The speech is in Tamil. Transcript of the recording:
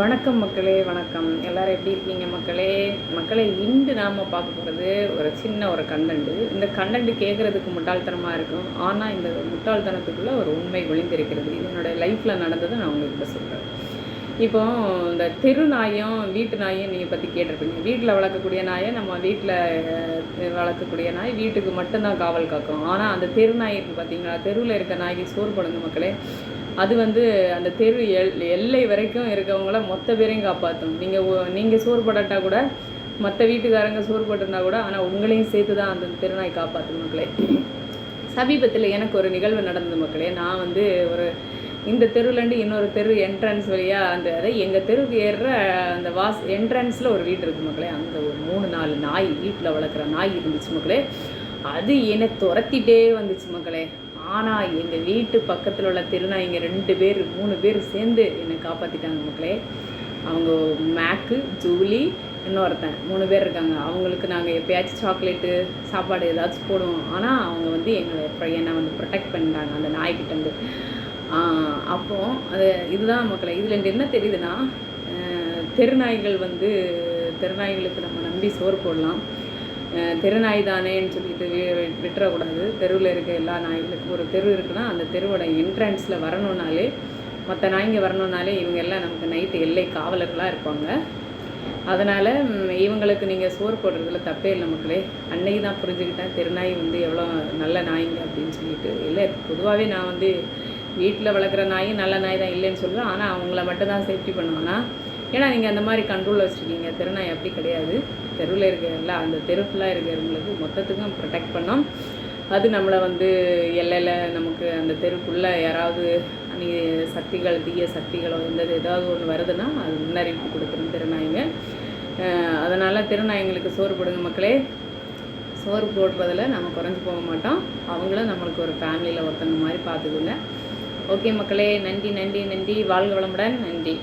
வணக்கம் மக்களே வணக்கம். எல்லாரும் எப்படி இருக்கீங்க மக்களே? மக்களே இன்று நாம் பார்க்க போகிறது ஒரு சின்ன ஒரு கண்டென்ட் இந்த கண்டென்ட் கேட்குறதுக்கு முட்டாள்தனமாக இருக்கும். ஆனால் இந்த முட்டாள்தனத்துக்குள்ளே ஒரு உண்மை ஒளிந்திருக்கிறது இது என்னோட லைஃப்பில் நடந்ததை நான் உங்களுக்கு சொல்கிறேன் இப்போ இந்த தெரு நாயும் வீட்டு நாயும் நீங்கள் பற்றி கேட்டிருப்பீங்க. வீட்டில் வளர்க்கக்கூடிய நாயை நம்ம வீட்டில் வளர்க்கக்கூடிய நாய் வீட்டுக்கு மட்டும்தான் காவல் காக்கும். ஆனால் அந்த தெரு நாய் இருக்குது பார்த்தீங்களா? தெருவில் இருக்க நாய்க்கு சோறு போடுங்க மக்களே. அது வந்து அந்த தெரு எல் எல்லை வரைக்கும் இருக்கவங்கள மொத்த பேரையும் காப்பாற்றும் நீங்கள் நீங்கள் சோறு போடாட்டா கூட மற்ற வீட்டுக்காரங்க சோறு போட்டிருந்தா கூட ஆனால் உங்களையும் சேர்த்து தான் அந்த திருநாய் காப்பாற்றும் மக்களே. சமீபத்தில் எனக்கு ஒரு நிகழ்வு நடந்தது மக்களே. நான் வந்து ஒரு இந்த தெருவுலேருந்து இன்னொரு தெரு என்ட்ரன்ஸ் வழியாக அந்த அதை எங்கள் தெருவுக்கு ஏறுற அந்த வாஸ் என்ட்ரன்ஸில் ஒரு வீடு இருக்குது மக்களே. அந்த ஒரு மூணு நாலு நாய் வீட்டில் வளர்க்குற நாய் இருந்துச்சு மக்களே. அது என்னை துரத்திட்டே வந்துச்சு மக்களே. ஆனால் எங்கள் வீட்டு பக்கத்தில் உள்ள திருநாய்ங்க ரெண்டு பேர் மூணு பேர் சேர்ந்து என்னை காப்பாற்றிட்டாங்க மக்களே. அவங்க மேக்கு ஜூலி இன்னொருத்தன் மூணு பேர் இருக்காங்க. அவங்களுக்கு நாங்கள் எப்பயாச்சும் சாக்லேட்டு சாப்பாடு ஏதாச்சும் போடுவோம். ஆனால் அவங்க வந்து எங்களை இப்போ என்னை வந்து ப்ரொடெக்ட் பண்ணிட்டாங்க அந்த நாய்கிட்டேருந்து அப்போது அது இதுதான் மக்களை. இதில் என்ன தெரியுதுன்னா தெருநாய்கள் வந்து தெருநாய்களுக்கு நம்ம நம்பி சோறு போடலாம். தெரு நாய் தானேன்னு சொல்லிட்டு வி- விட்டுறக்கூடாது. தெருவில் இருக்க எல்லா நாய்களுக்கும் ஒரு தெரு இருக்குன்னா அந்த தெருவோட என்ட்ரன்ஸில் வரணுன்னாலே மற்ற நாய்ங்க வரணுன்னாலே இவங்க எல்லாம் நமக்கு நைட்டு எல்லை காவலர்களாக இருப்பாங்க. அதனால் இவங்களுக்கு நீங்கள் சோறு போடுறதுல தப்பே இல்லை மக்களே. அன்னைக்கு தான் புரிஞ்சுக்கிட்டேன் தெருநாய் வந்து எவ்வளோ நல்ல நாய்ங்க அப்படின்னு சொல்லிட்டு. இல்லை பொதுவாகவே நான் வந்து வீட்டில் வளர்க்குற நாயும் நல்ல நாய் தான் இல்லைன்னு சொல்லுவேன். ஆனால் அவங்கள மட்டும் தான் சேஃப்டி பண்ணுவானா ஏன்னா நீங்கள் அந்த மாதிரி கண்ட்ரோலில் வச்சுருக்கீங்க. தெருநாய் அப்படி கிடையாது. தெருவில் இருக்க அந்த தெரு ஃபுல்லாக இருக்கிறவங்களுக்கு மொத்தத்துக்கும் ப்ரொடெக்ட் பண்ணோம். அது நம்மளை வந்து எல்லையில் நமக்கு அந்த தெருக்குள்ளே யாராவது அநீ சக்திகள் தீய சக்திகளோ எந்த ஏதாவது ஒன்று வருதுன்னா அது முன்னறிவிப்பு கொடுத்துரும் திருநாய்ங்க. அதனால் திருநாய்ங்களுக்கு சோறு போடுங்க மக்களே. சோறு போடுறதில் நம்ம குறைஞ்சி போக மாட்டோம். அவங்களும் நம்மளுக்கு ஒரு ஃபேமிலியில் ஒருத்தங்க மாதிரி பார்த்துக்குங்க. ஓகே மக்களே நன்றி நன்றி நன்றி. வாழ்க வளமுடன். நன்றி.